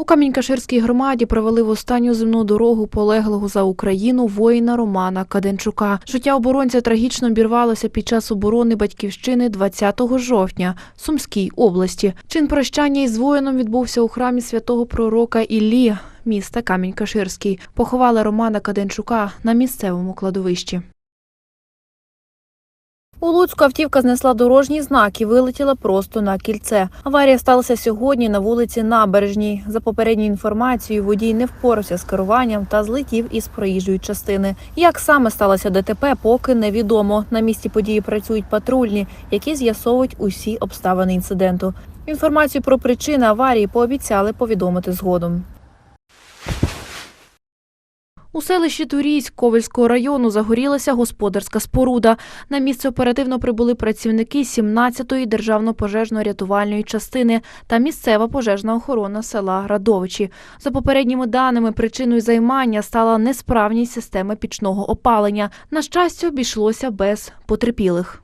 У Камінь-Каширській громаді провели в останню земну дорогу полеглого за Україну воїна Романа Каденчука. Життя оборонця трагічно обірвалося під час оборони батьківщини 20 жовтня в Сумській області. Чин прощання із воїном відбувся у храмі святого пророка Іллі міста Камінь-Каширський. Поховали Романа Каденчука на місцевому кладовищі. У Луцьку автівка знесла дорожній знак і вилетіла просто на кільце. Аварія сталася сьогодні на вулиці Набережній. За попередньою інформацією, водій не впорався з керуванням та злетів із проїжджої частини. Як саме сталося ДТП, поки невідомо. На місці події працюють патрульні, які з'ясовують усі обставини інциденту. Інформацію про причини аварії пообіцяли повідомити згодом. У селищі Турійськ Ковельського району загорілася господарська споруда. На місце оперативно прибули працівники 17-ї державно-пожежно-рятувальної частини та місцева пожежна охорона села Радовичі. За попередніми даними, причиною займання стала несправність системи пічного опалення. На щастя, обійшлося без потерпілих.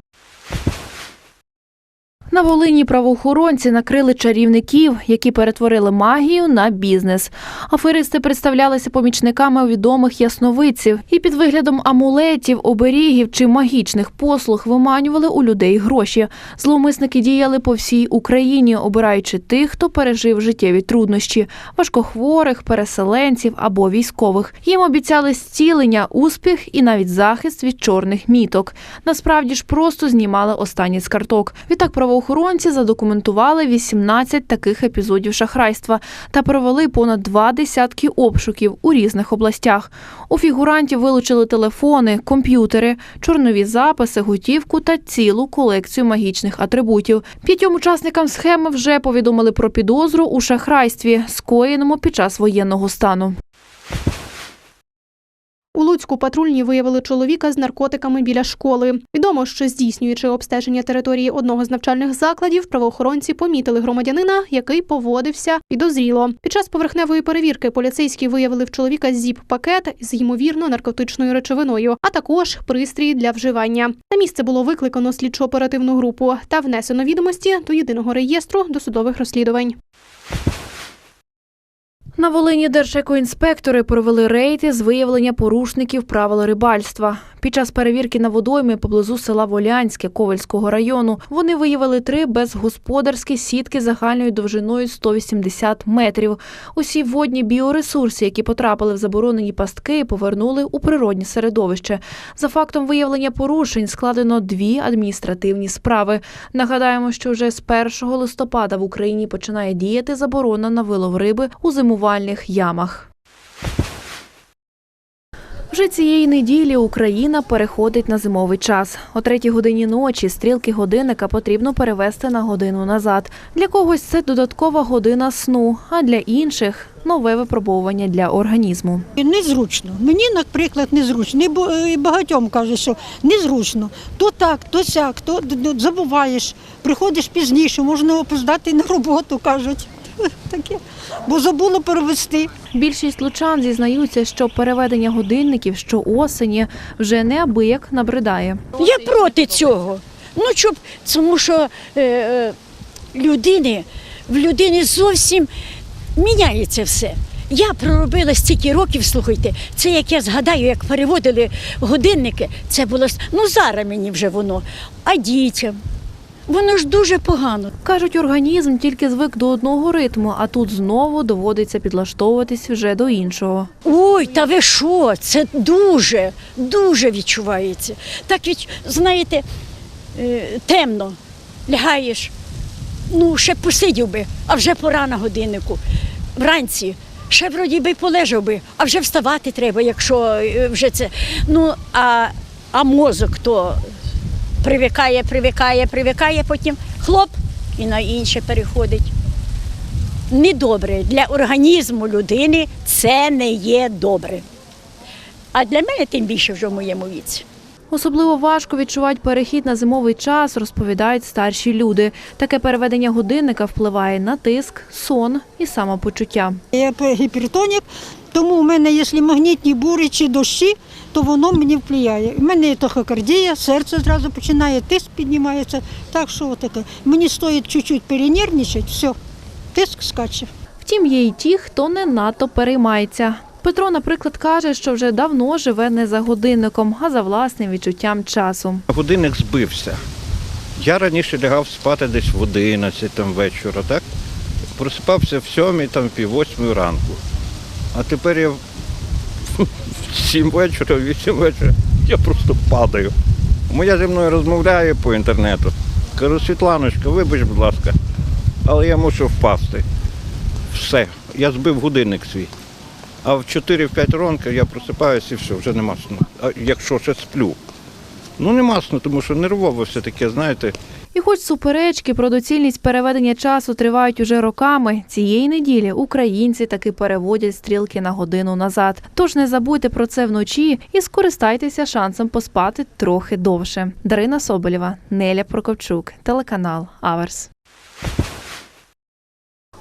На Волині правоохоронці накрили чарівників, які перетворили магію на бізнес. Аферисти представлялися помічниками відомих ясновидців і під виглядом амулетів, оберігів чи магічних послуг виманювали у людей гроші. Зловмисники діяли по всій Україні, обираючи тих, хто пережив життєві труднощі важкохворих, переселенців або військових. Їм обіцяли зцілення, успіх і навіть захист від чорних міток. Насправді ж просто знімали останні з карток. Відтак правоохоронці задокументували 18 таких епізодів шахрайства та провели понад два десятки обшуків у різних областях. У фігурантів вилучили телефони, комп'ютери, чорнові записи, готівку та цілу колекцію магічних атрибутів. П'ятьом учасникам схеми вже повідомили про підозру у шахрайстві, скоєному під час воєнного стану. У Луцьку патрульні виявили чоловіка з наркотиками біля школи. Відомо, що здійснюючи обстеження території одного з навчальних закладів, правоохоронці помітили громадянина, який поводився підозріло. Під час поверхневої перевірки поліцейські виявили в чоловіка зіп-пакет з ймовірно наркотичною речовиною, а також пристрій для вживання. На місце було викликано слідчо-оперативну групу та внесено відомості до єдиного реєстру досудових розслідувань. На Волині держекоінспектори провели рейди з виявлення порушників правил рибальства. Під час перевірки на водоймі поблизу села Волянське Ковельського району вони виявили три безгосподарські сітки загальною довжиною 180 метрів. Усі водні біоресурси, які потрапили в заборонені пастки, повернули у природні середовище. За фактом виявлення порушень складено дві адміністративні справи. Нагадаємо, що вже з 1 листопада в Україні починає діяти заборона на вилов риби у зимувальних ямах. Вже цієї неділі Україна переходить на зимовий час. О третій годині ночі стрілки годинника потрібно перевести на годину назад. Для когось це додаткова година сну, а для інших нове випробовування для організму. Незручно. Мені, наприклад, незручно. І багатьом кажуть, що незручно. То так, то сяк, то забуваєш, приходиш пізніше, можна опоздати на роботу, кажуть. Таке. Бо забуло перевести. Більшість лучан зізнаються, що переведення годинників щоосені вже неабияк набридає. Я проти цього. Ну, щоб, тому що е, е, людини, в людини зовсім міняється все. Я проробила стільки років, слухайте, це як я згадаю, як переводили годинники, це було ну зараз мені вже воно, а дітям. Воно ж дуже погано. Кажуть, організм тільки звик до одного ритму, а тут знову доводиться підлаштовуватись вже до іншого. Ой, та ви що? Це дуже, дуже відчувається. Так від, знаєте, е, темно, лягаєш. Ну, ще посидів би, а вже пора на годиннику. Вранці ще вроді би полежав би, а вже вставати треба, якщо е, вже це. Ну, а, а мозок то привикає, привикає, привикає, потім хлоп і на інше переходить недобре. Для організму людини це не є добре. А для мене тим більше вже в моєму віці. Особливо важко відчувати перехід на зимовий час, розповідають старші люди. Таке переведення годинника впливає на тиск, сон і самопочуття. Я гіпертонік, тому в мене, якщо магнітні бурі чи дощі, то воно мені впливає. У мене є тахокардія, серце зразу починає, тиск піднімається. Так що таке. Мені стоїть чуть-чуть перенервничати, все, тиск скаче. Втім, є й ті, хто не надто переймається. Петро, наприклад, каже, що вже давно живе не за годинником, а за власним відчуттям часу. Годинник збився. Я раніше лягав спати десь в 11 там вечора, так? Просипався в 7, там пів восьмої ранку. А тепер я 7 вечора, 8 вечора, я просто падаю. Моя зі мною розмовляє по інтернету. Кажу, Світланочка, вибач, будь ласка, але я мушу впасти. Все, я збив годинник свій. А в 4-5 ранку я просипаюся і все, вже нема сну. А якщо ще сплю. Ну нема сну, тому що нервово все таке, знаєте. І хоч суперечки про доцільність переведення часу тривають уже роками, цієї неділі українці таки переводять стрілки на годину назад. Тож не забудьте про це вночі і скористайтеся шансом поспати трохи довше. Дарина Соболєва, Неля Прокопчук, телеканал Аверс.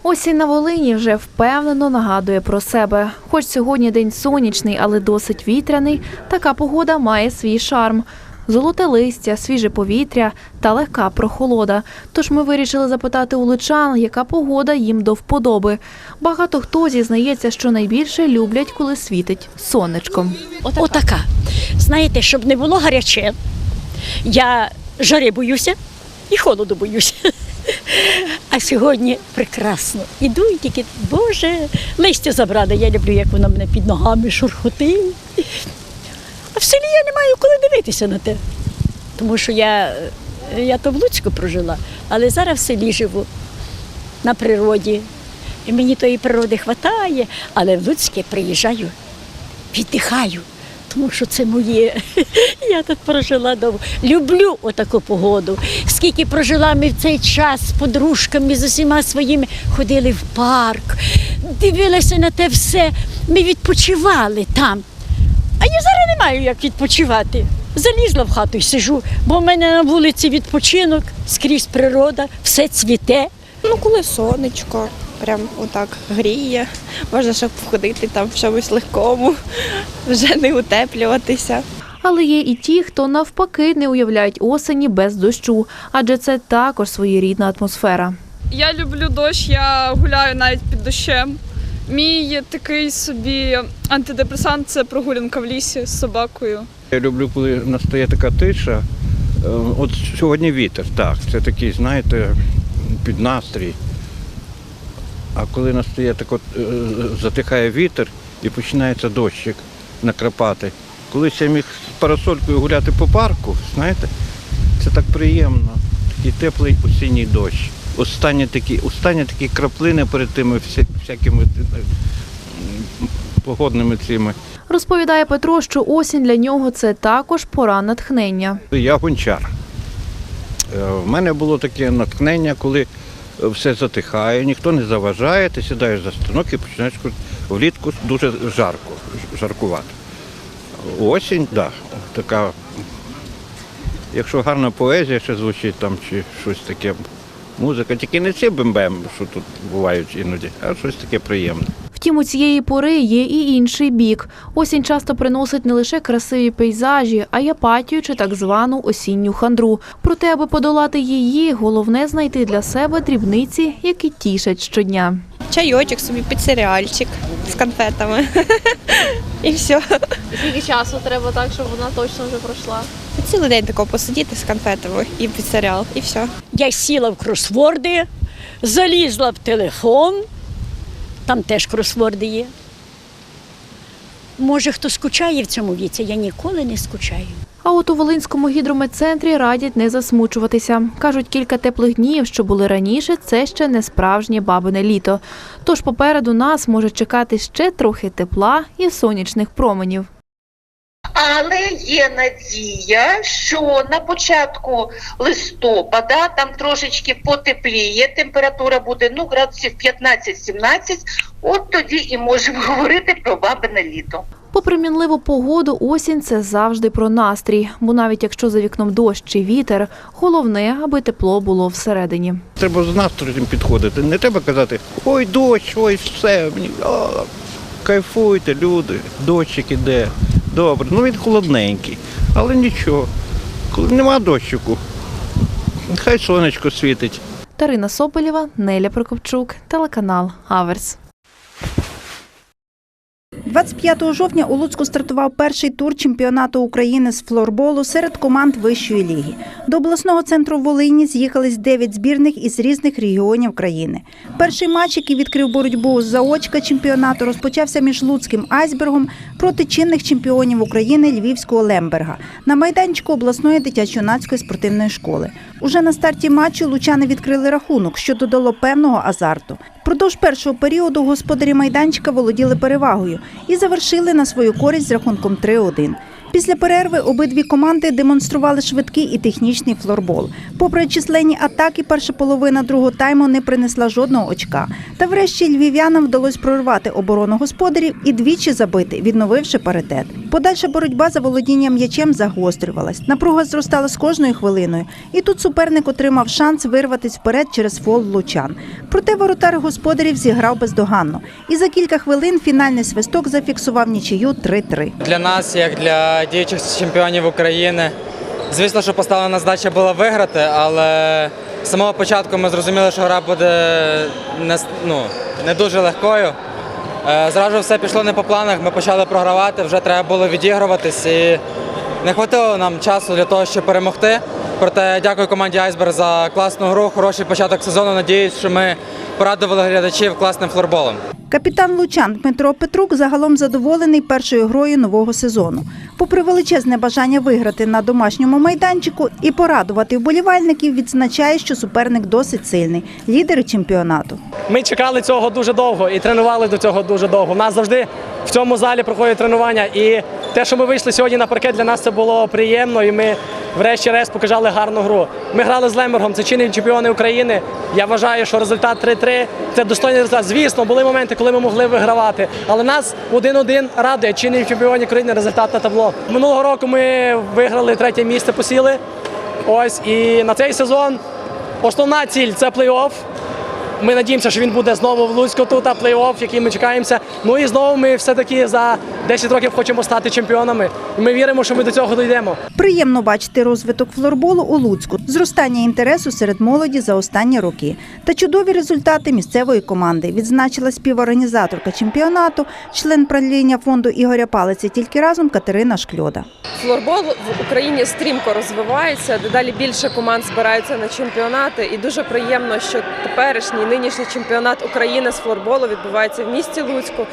Осінь на Волині вже впевнено нагадує про себе. Хоч сьогодні день сонячний, але досить вітряний, така погода має свій шарм. Золоте листя, свіже повітря та легка прохолода. Тож ми вирішили запитати у личан, яка погода їм до вподоби. Багато хто зізнається, що найбільше люблять, коли світить сонечком. Отака. Знаєте, щоб не було гаряче, я жари боюся і холоду боюся. А сьогодні прекрасно. Іду і тільки, Боже, листя забрали. Я люблю, як воно мене під ногами шурхотить. А в селі я не маю коли дивитися на те. Тому що я, я то в Луцьку прожила, але зараз в селі живу, на природі. І мені тої природи вистачає, але в Луцьке приїжджаю віддихаю, тому що це моє. Я тут прожила довго. Люблю отаку погоду. Скільки прожила ми в цей час з подружками, з усіма своїми, ходили в парк, дивилися на те все. Ми відпочивали там. Я зараз не маю як відпочивати. Залізла в хату і сижу, бо в мене на вулиці відпочинок, скрізь природа, все цвіте. Ну, коли сонечко, прям отак гріє, можна щоб входити там в чомусь легкому, вже не утеплюватися. Але є і ті, хто навпаки не уявляють осені без дощу, адже це також своєрідна атмосфера. Я люблю дощ, я гуляю навіть під дощем. Мій такий собі антидепресант це прогулянка в лісі з собакою. Я люблю, коли настає така тиша. Е, От сьогодні вітер, так, це такий, знаєте, під настрій. А коли настає так от, е, затихає вітер і починається дощик накрапати. Колись я міг з парасолькою гуляти по парку, знаєте, це так приємно. Такий теплий осінній дощ. Останні такі, останні такі краплини перед тими всякими е, погодними цими. Розповідає Петро, що осінь для нього це також пора натхнення. Я гончар. Е, В мене було таке натхнення, коли е, все затихає, ніхто не заважає, ти сідаєш за станок і починаєш влітку дуже жарко, жаркувати. Осінь, так, да, така. Якщо гарна поезія ще звучить там чи щось таке, музика, тільки не ці бембем, що тут бувають іноді, а щось таке приємне. Втім, у цієї пори є і інший бік. Осінь часто приносить не лише красиві пейзажі, а й апатію чи так звану осінню хандру. Проте, аби подолати її, головне знайти для себе дрібниці, які тішать щодня. Чайочок собі під серіальчик з конфетами. І все. Скільки часу треба так, щоб вона точно вже пройшла? Цілий день тако посидіти з конфетами і під серіал, і все. Я сіла в кросворди, залізла в телефон, там теж кросворди є. Може, хто скучає в цьому віці, я ніколи не скучаю. А от у Волинському гідрометцентрі радять не засмучуватися. Кажуть, кілька теплих днів, що були раніше, це ще не справжнє бабине літо. Тож попереду нас може чекати ще трохи тепла і сонячних променів. Але є надія, що на початку листопада там трошечки потепліє, температура буде ну, градусів 15-17, от тоді і можемо говорити про бабине літо. Попри мінливу погоду, осінь це завжди про настрій, бо навіть якщо за вікном дощ чи вітер, головне, аби тепло було всередині. Треба з настроєм підходити. Не треба казати, ой, дощ, ой, все, мені кайфуйте, люди, дощик іде. Добре, ну він холодненький, але нічого. Коли нема дощику, хай сонечко світить. Тарина Соболєва, Неля Прокопчук, телеканал Аверс. 25 жовтня у Луцьку стартував перший тур чемпіонату України з флорболу серед команд вищої ліги. До обласного центру Волині з'їхались 9 збірних із різних регіонів країни. Перший матч, який відкрив боротьбу з заочка чемпіонату, розпочався між Луцьким айсбергом проти чинних чемпіонів України Львівського Лемберга на майданчику обласної дитячо-юнацької спортивної школи. Уже на старті матчу лучани відкрили рахунок, що додало певного азарту. Продовж першого періоду господарі майданчика володіли перевагою і завершили на свою користь з рахунком 3-1. Після перерви обидві команди демонстрували швидкий і технічний флорбол. Попри численні атаки, перша половина другого тайму не принесла жодного очка. Та врешті львів'янам вдалося прорвати оборону господарів і двічі забити, відновивши паритет. Подальша боротьба за володіння м'ячем загострювалась. Напруга зростала з кожною хвилиною, і тут суперник отримав шанс вирватися вперед через фол лучан. Проте воротар господарів зіграв бездоганно. І за кілька хвилин фінальний свисток зафіксував нічию 3-3. Для нас, як для діючих чемпіонів України, звісно, що поставлена задача була виграти, але з самого початку ми зрозуміли, що гра буде не, ну, не дуже легкою. Е, Зразу все пішло не по планах, ми почали програвати, вже треба було відігруватись і не хватило нам часу для того, щоб перемогти. Проте дякую команді Айсберг за класну гру, хороший початок сезону. Надіюсь, що ми порадували глядачів класним флорболом. Капітан Лучан Дмитро Петрук загалом задоволений першою грою нового сезону. Попри величезне бажання виграти на домашньому майданчику і порадувати вболівальників, відзначає, що суперник досить сильний лідери чемпіонату. Ми чекали цього дуже довго і тренували до цього дуже довго. У нас завжди в цьому залі проходять тренування. І те, що ми вийшли сьогодні на паркет, для нас це було приємно. І ми, врешті-решт, показали гарну гру. Ми грали з Лембергом, це чинні чемпіони України. Я вважаю, що результат 3-3 це достойний результат. Звісно, були моменти, коли ми могли вигравати. Але нас 1-1 радує чинний чемпіоні України результат на табло. Минулого року ми виграли третє місце, посіли. Ось і на цей сезон основна ціль це плей-офф. Ми надіємося, що він буде знову в Луцьку тут, а плей-офф, який ми чекаємося. Ну і знову ми все-таки за 10 років хочемо стати чемпіонами. І ми віримо, що ми до цього дійдемо. Приємно бачити розвиток флорболу у Луцьку, зростання інтересу серед молоді за останні роки та чудові результати місцевої команди. Відзначила співорганізаторка чемпіонату, член правління фонду Ігоря Палиці тільки разом Катерина Шкльода. Флорбол в Україні стрімко розвивається, дедалі більше команд збираються на чемпіонати, і дуже приємно, що теперішній нинішній чемпіонат України з флорболу відбувається в місті Луцьку.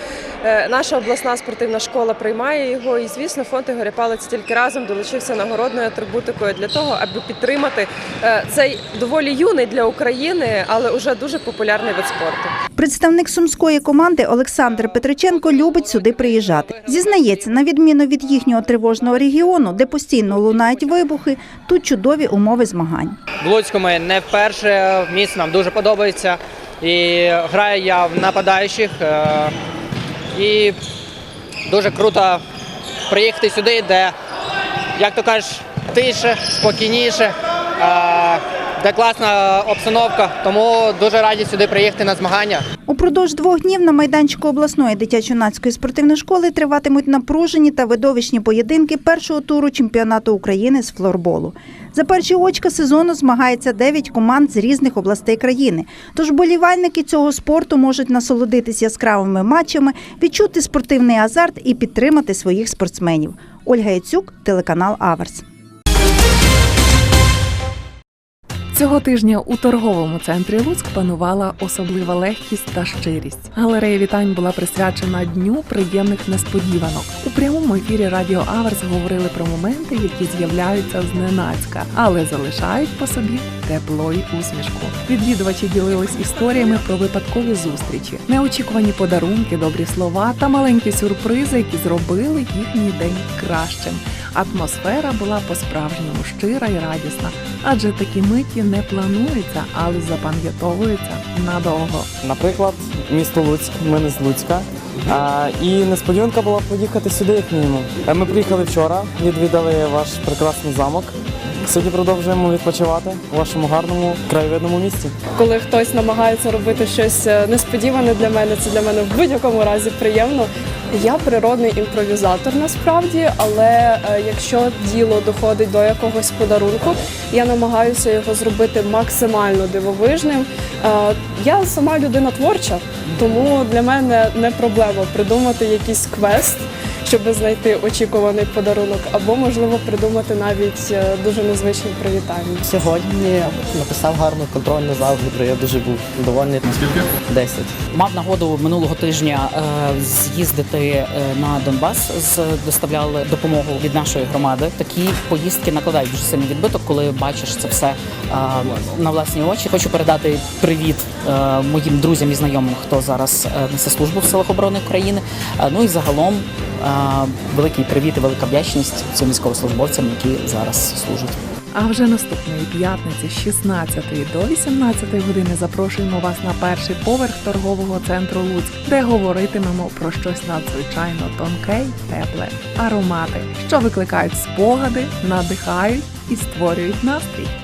Е, Наша обласна спортивна школа приймає його, і звісно, фонд Ігоря Палець тільки разом долучився нагородною атрибутикою для того, аби підтримати е, цей доволі юний для України, але вже дуже популярний вид спорту. Представник сумської команди Олександр Петриченко любить сюди приїжджати. Зізнається, на відміну від їхнього тривожного регіону, де постійно лунають вибухи, тут чудові умови змагань. В Луцьку ми не вперше, місце нам дуже подобається. І граю я в нападаючих. е, І дуже круто приїхати сюди, де, як то кажеш, тише, спокійніше, е, де класна обстановка. Тому дуже раді сюди приїхати на змагання. Упродовж двох днів на майданчику обласної дитячо-юнацької спортивної школи триватимуть напружені та видовищні поєдинки першого туру чемпіонату України з флорболу. За перші очка сезону змагається 9 команд з різних областей країни. Тож болівальники цього спорту можуть насолодитись яскравими матчами, відчути спортивний азарт і підтримати своїх спортсменів. Ольга Яцюк, телеканал Аверс. Цього тижня у торговому центрі Луцьк панувала особлива легкість та щирість. Галерея вітань була присвячена дню приємних несподіванок. У прямому ефірі Радіо Аверс говорили про моменти, які з'являються зненацька, але залишають по собі тепло й усмішку. Відвідувачі ділились історіями про випадкові зустрічі, неочікувані подарунки, добрі слова та маленькі сюрпризи, які зробили їхній день кращим. Атмосфера була по-справжньому щира і радісна, адже такі миті не плануються, але запам'ятовуються надовго. Наприклад, місто Луцьк, ми не з Луцька. А, і несподіванка була поїхати сюди, як мінімум. Е, Ми приїхали вчора, відвідали ваш прекрасний замок. Сьогодні продовжуємо відпочивати у вашому гарному краєвидному місці. Коли хтось намагається робити щось е, несподіване для мене, це для мене в будь-якому разі приємно. Я природний імпровізатор насправді, але е, якщо діло доходить до якогось подарунку, я намагаюся його зробити максимально дивовижним. Е, Я сама людина творча, тому для мене не проблема придумати якийсь квест, щоб знайти очікуваний подарунок, або можливо придумати навіть е, дуже незвичне привітання. Сьогодні написав гарну контрольну з алгебри, я дуже був довольний. Скільки? 10. Мав нагоду минулого тижня е, з'їздити е, на Донбас, з доставляли допомогу від нашої громади. Такі поїздки накладають дуже сильний відбиток, коли бачиш це все на власні очі. Хочу передати привіт моїм друзям і знайомим, хто зараз несе службу в силах оборони України. Ну і загалом великий привіт і велика вдячність цим військовослужбовцям, які зараз служать. А вже наступної п'ятниці з 16 до 18 години запрошуємо вас на перший поверх торгового центру Луцьк, де говоритимемо про щось надзвичайно тонке й тепле, аромати, що викликають спогади, надихають і створюють настрій.